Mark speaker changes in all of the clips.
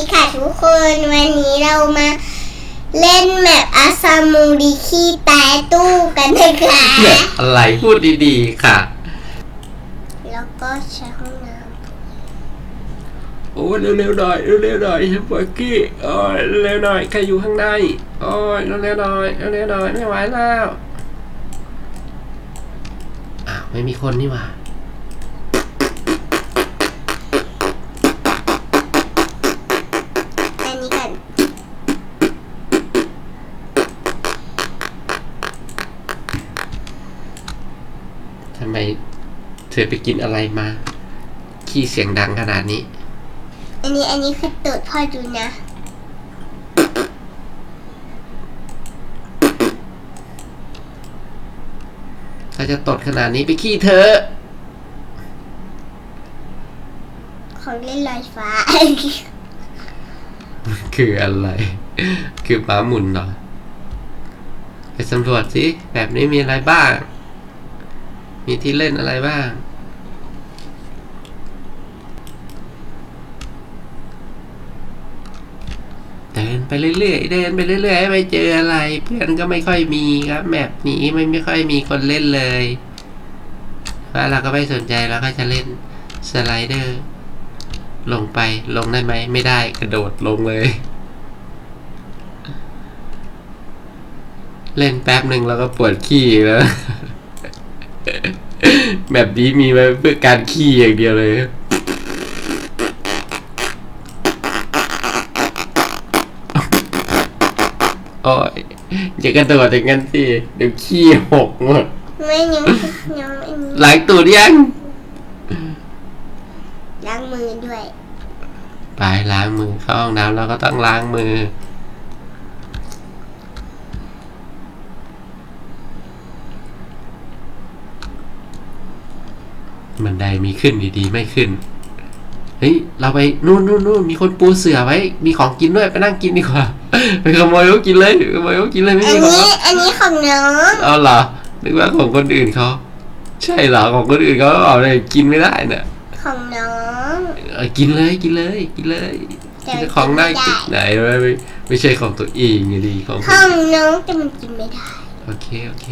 Speaker 1: ดีค่ะทุกคน วันนี้เรามาเล่นแมปอาซามูดิคีแตตู้กันนะคะ
Speaker 2: แบบอะไรพูดดีๆค่ะ
Speaker 1: แล้วก็ใช้ห้องน้
Speaker 2: โอ้ยเร็วๆหน่อยเร็วๆหน่อยเฮปกี้โอ้ยเร็วๆหน่อยใครอยู่ข้างในโอ้ยเร็วๆหน่อยเร็วๆหน่อยไม่ไหวแล้วอ้าวไม่มีคนนี่หว่า ทำไมเธอไปกินอะไรมา ขี้เสียงดังขนาดนี้
Speaker 1: อันนี้อันนี้คือตูดพ่อดูนะ
Speaker 2: ถ้าจะตดขนาดนี้ไปขี้เธอะ
Speaker 1: ของเล่นลอยฟ้า
Speaker 2: คืออะไร คือม้าหมุนเหรอ ไปสำรวจสิ แบบนี้มีอะไรบ้าง มีที่เล่นอะไรบ้าง เดินไปเรื่อยๆ เดินไปเรื่อยๆให้ไปเจออะไร เพื่อนก็ไม่ค่อยมีครับแมปนี้ไม่ไม่ค่อยมีคนเล่นเลยแล้วเราก็ไม่สนใจเราก็จะเล่นสไลเดอร์ ลงไปลงได้ไหมไม่ได้กระโดดลงเลย เล่นแป๊บหนึ่งแล้วก็ปวดขี้แล้ว แบบนี้มีไว้เพื่อการขี้อย่างเดียวเลย โอ้ยอย่ากระโดดอย่างนั้นสิเดี๋ยวขี้หกหมด
Speaker 1: ไม่ยังยังไม่มี
Speaker 2: ล้างตูดยัง
Speaker 1: ล้างมือด้วย
Speaker 2: ไปล้างมือเข้าห้องน้ำแล้วก็ต้องล้างมือ บันไดมีขึ้นดีๆ ไม่ขึ้น เฮ้ย เราไปนู่นนู่นนู่นมีคนปูเสือไว้ มีของกินด้วย ไปนั่งกินดีกว่า ไปขโมยเขากินเลยขโมยเขากินเลยไม่
Speaker 1: อัน
Speaker 2: มีของ
Speaker 1: นี้อันนี้ของน้อง
Speaker 2: เอาเหรอ นึกว่าของคนอื่นเขา ใช่เหรอ ของคนอื่นเขาเอาเลยกินไม่ได้น่ะ
Speaker 1: ของน้อง
Speaker 2: เออกินเลย กินเลย กินเลย
Speaker 1: แต่
Speaker 2: กินของน่า
Speaker 1: ไม่
Speaker 2: กินไหน
Speaker 1: ได้
Speaker 2: ไม่ไม่ไม่ใช่ของตัวเองไงดีของคน
Speaker 1: ของน้องแต่มันกินไม่ได้
Speaker 2: โอเค โอเค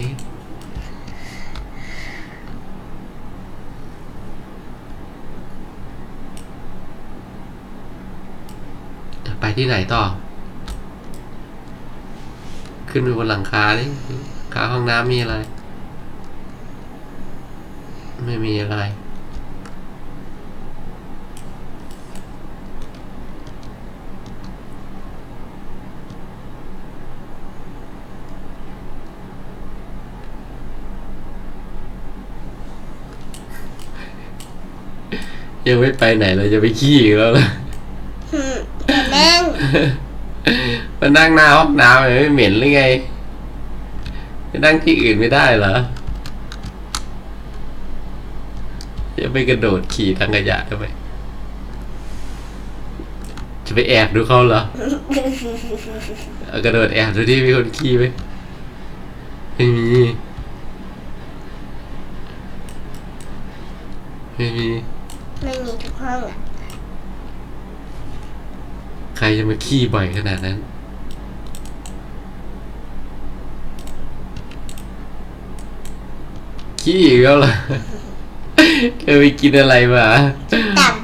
Speaker 2: ไปที่ไหนต่อ ขึ้นไปบนหลังคาดิคาห้องน้ำมีอะไร ไม่มีอะไรยังไม่ไปไหนเราจะไปขี้อีกแล้วล่ะ
Speaker 1: แต่นั่ง
Speaker 2: มานั่งหน้าห้องน้ำไม่เหม็นหรือไงจะนั่งที่อื่นไม่ได้เหรอ จะไปกระโดดขี่ทางขยะทำไมจะไปแอบดูเขาเหรอเอากระโดดแอบดูที่มีคนขี่ไหมไม่มี ไม่มี
Speaker 1: ไม่มีทุกห้องอะ
Speaker 2: ใครจะมาขี้บ่อยขนาดนั้น ขี้อีกแล้วเหรอเคยไปกินอะไรมา
Speaker 1: ตับ